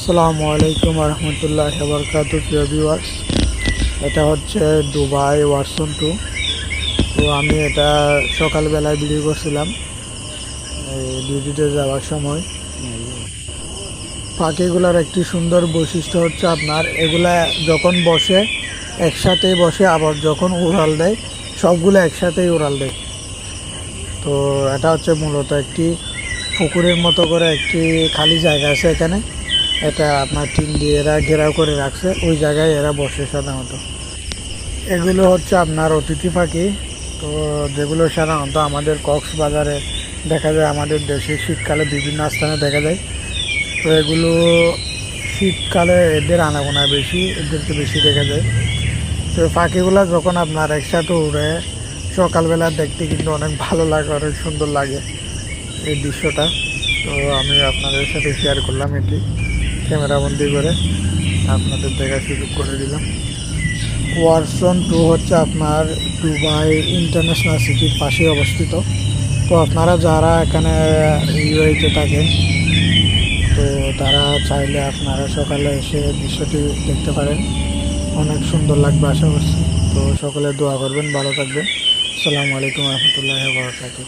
আসসালামু আলাইকুম রহমতুল্লাহ বরকাত, প্রিয় ভিউয়ার্স এটা হচ্ছে দুবাই ওয়ার্সন টু তো আমি এটা সকালবেলায় ভিডিও করছিলাম। ডিউটিতে যাওয়ার সময়। পাখিগুলোর একটি সুন্দর বৈশিষ্ট্য হচ্ছে আপনার, এগুলা যখন বসে, একসাথেই বসে, আবার যখন উড়াল দেয়, সবগুলো একসাথেই উড়াল দেয়। তো এটা হচ্ছে মূলত একটি পুকুরের মতো করে একটি খালি জায়গা আছে এখানে। এটা আপনার টিন দিয়ে এরা ঘেরাও করে রাখছে, ওই জায়গায় এরা বসে সাধারণত। এগুলো হচ্ছে আপনার অতিথি পাখি। তো যেগুলো সাধারণত আমাদের কক্সবাজারে দেখা যায়, আমাদের দেশে শীতকালে বিভিন্ন স্থানে দেখা যায়। তো এগুলো শীতকালে এদের আনাগোনা বেশি, এদেরকে বেশি দেখা যায়। তো পাখিগুলো যখন আপনার একসাথে উড়ে, সকালবেলা দেখতে কিন্তু অনেক ভালো লাগে, অনেক সুন্দর লাগে এই দৃশ্যটা। তো আমি আপনাদের সাথে শেয়ার করলাম এটি। ক্যামেরাবন্দি করে আপনাদের দেখার সুযোগ করে দিলাম। ওয়ারসন টু হচ্ছে আপনার দুবাই ইন্টারন্যাশনাল সিটির পাশে অবস্থিত। তো আপনারা যারা এখানে ইউএইতে থাকেন, তো তারা চাইলে আপনারা সকালে এসে দৃশ্যটি দেখতে পারেন। অনেক সুন্দর লাগবে আশা করছি। তো সকলে দোয়া করবেন, ভালো থাকবেন। আসসালামু আলাইকুম রহমতুল্লাহ বরকাতুহ।